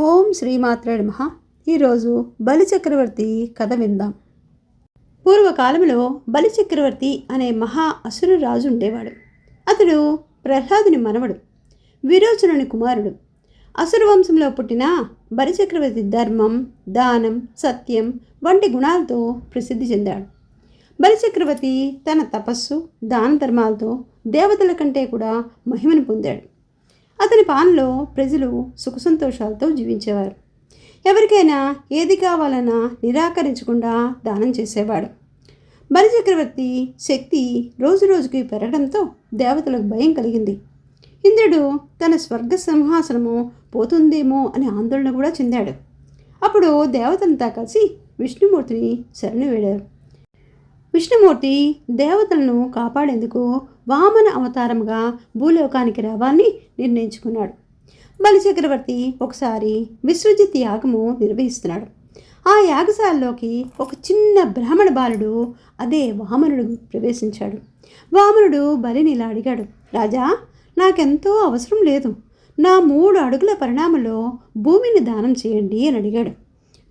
ఓం శ్రీమాత్రే నమః. ఈరోజు బలిచక్రవర్తి కథ విందాం. పూర్వకాలంలో బలిచక్రవర్తి అనే మహా అసురు రాజు ఉండేవాడు. అతడు ప్రహ్లాదుని మనవడు విరోచనుని కుమారుడు. అసురు వంశంలో పుట్టిన బలిచక్రవర్తి ధర్మం దానం సత్యం వంటి గుణాలతో ప్రసిద్ధి చెందాడు. బలిచక్రవర్తి తన తపస్సు దాన ధర్మాలతో దేవతల కంటే కూడా మహిమను పొందాడు. అతని పాలనలో ప్రజలు సుఖసంతోషాలతో జీవించేవారు. ఎవరికైనా ఏది కావాలన్నా నిరాకరించకుండా దానం చేసేవాడు. బలిచక్రవర్తి శక్తి రోజు రోజుకి పెరగడంతో దేవతలకు భయం కలిగింది. ఇంద్రుడు తన స్వర్గ సింహాసనము పోతుందేమో అని ఆందోళన కూడా చెందాడు. అప్పుడు దేవతలంతా కలిసి విష్ణుమూర్తిని శరణు వేడారు. విష్ణుమూర్తి దేవతలను కాపాడేందుకు వామన అవతారంగా భూలోకానికి రావాలని నిర్ణయించుకున్నాడు. బలిచక్రవర్తి ఒకసారి విశ్వజిత్ యాగము నిర్వహిస్తున్నాడు. ఆ యాగశాలలోకి ఒక చిన్న బ్రాహ్మణ బాలుడు అదే వామనుడు ప్రవేశించాడు. వామనుడు బలిని ఇలా అడిగాడు రాజా నాకెంతో అవసరం లేదు. నా మూడు అడుగుల పరిణామంలో భూమిని దానం చేయండి అని అడిగాడు.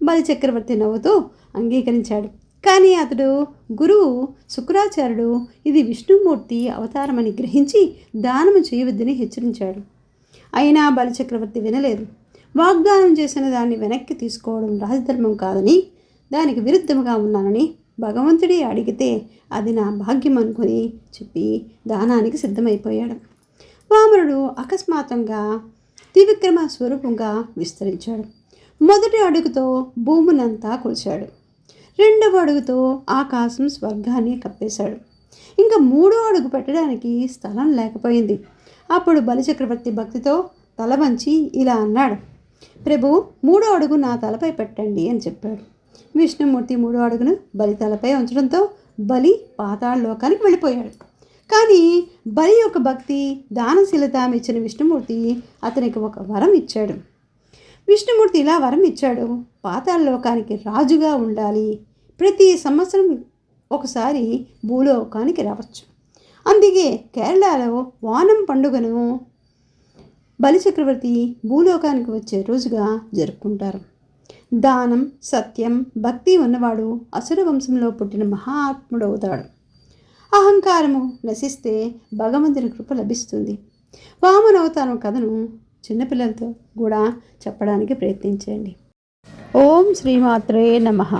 బలిచక్రవర్తి నవ్వుతూ అంగీకరించాడు. కానీ అతడు గురువు శుక్రాచార్యుడు ఇది విష్ణుమూర్తి అవతారమని గ్రహించి దానము చేయవద్దని హెచ్చరించాడు. అయినా బలిచక్రవర్తి వినలేదు. వాగ్దానం చేసిన దాన్ని వెనక్కి తీసుకోవడం రాజధర్మం కాదని దానికి విరుద్ధంగా ఉన్నానని భగవంతుడే అడిగితే అది నా భాగ్యం అనుకుని చెప్పి దానానికి సిద్ధమైపోయాడు. వామనుడు అకస్మాత్తంగా త్రివిక్రమ స్వరూపంగా విస్తరించాడు. మొదటి అడుగుతో భూమునంతా కొలిచాడు. రెండవ అడుగుతో ఆకాశం స్వర్గాన్ని కప్పేశాడు. ఇంకా మూడో అడుగు పెట్టడానికి స్థలం లేకపోయింది. అప్పుడు బలిచక్రవర్తి భక్తితో తల వంచి ఇలా అన్నాడు ప్రభు మూడో అడుగు నా తలపై పెట్టండి అని చెప్పాడు. విష్ణుమూర్తి మూడో అడుగును బలి తలపై ఉంచడంతో బలి పాతాళ లోకానికి వెళ్ళిపోయాడు. కానీ బలి యొక్క భక్తి దానశీలత ఇచ్చిన విష్ణుమూర్తి అతనికి ఒక వరం ఇచ్చాడు. విష్ణుమూర్తి ఇలా వరం ఇచ్చాడు పాతాళ లోకానికి రాజుగా ఉండాలి ప్రతి సంవత్సరం ఒకసారి భూలోకానికి రావచ్చు. అందుకే కేరళలో వానం పండుగను బలిచక్రవర్తి భూలోకానికి వచ్చే రోజుగా జరుపుకుంటారు. దానం సత్యం భక్తి ఉన్నవాడు అసుర వంశంలో పుట్టిన మహాత్ముడవుతాడు అహంకారము నశిస్తే భగవంతుని కృప లభిస్తుంది. వామనవతారం కథను చిన్నపిల్లలతో కూడా చెప్పడానికి ప్రయత్నించండి. ఓం శ్రీమాత్రే నమః.